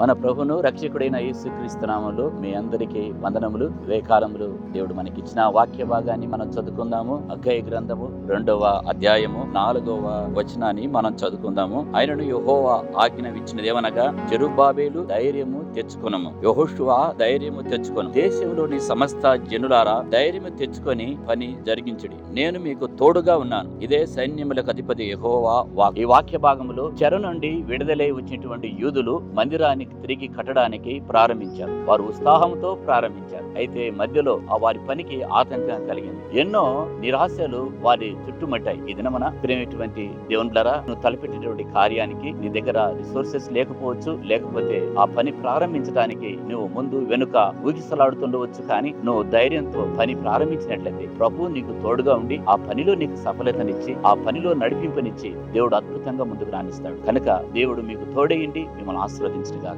మన ప్రభును రక్షకుడైన యేసుక్రీస్తునామంలో మీ అందరికీ వందనములు వివేకాలములు దేవుడు మనకిచ్చిన వాక్య భాగాన్ని మనం చదువుకుందాము. అగ్గయ గ్రంథము రెండవ అధ్యాయము నాలుగవ వచనాన్ని మనం చదువుకుందాము. ఆయనను యెహోవా ఆజ్ఞ ఏమనగా చెరుబాబేలు ధైర్యము తెచ్చుకునము. యహోషువా ధైర్యము తెచ్చుకొను. దేశంలోని సమస్త జనులారా ధైర్యము తెచ్చుకొని పని జరిగించుడి. నేను మీకు తోడుగా ఉన్నాను. ఇదే సైన్యములకు అధిపతి యహోవా వాక్ ఈ వాక్య భాగములో చెర నుండి విడుదలై వచ్చినటువంటి యూదులు మందిరాన్ని దేశానికి తిరిగి కట్టడానికి ప్రారంభించారు. వారు ఉత్సాహంతో ప్రారంభించారు. అయితే మధ్యలో ఆ వారి పనికి ఆతంకం కలిగింది. ఎన్నో నిరాశలు వారి చుట్టుముట్టాయి. ఈ దినమన ప్రేమటువంటి దేవుండ్లరా నువ్వు తలపెట్టినటువంటి కార్యానికి నీ దగ్గర రిసోర్సెస్ లేకపోవచ్చు లేకపోతే ఆ పని ప్రారంభించడానికి నువ్వు ముందు వెనుక ఊగిసలాడుతుండవచ్చు కానీ నువ్వు ధైర్యంతో పని ప్రారంభించినట్లయితే ప్రభు నీకు తోడుగా ఉండి ఆ పనిలో నీకు సఫలతనిచ్చి ఆ పనిలో నడిపింపనిచ్చి దేవుడు అద్భుతంగా ముందుకు రాణిస్తాడు. కనుక దేవుడు మీకు తోడేయండి మిమ్మల్ని ఆశీర్వదించగా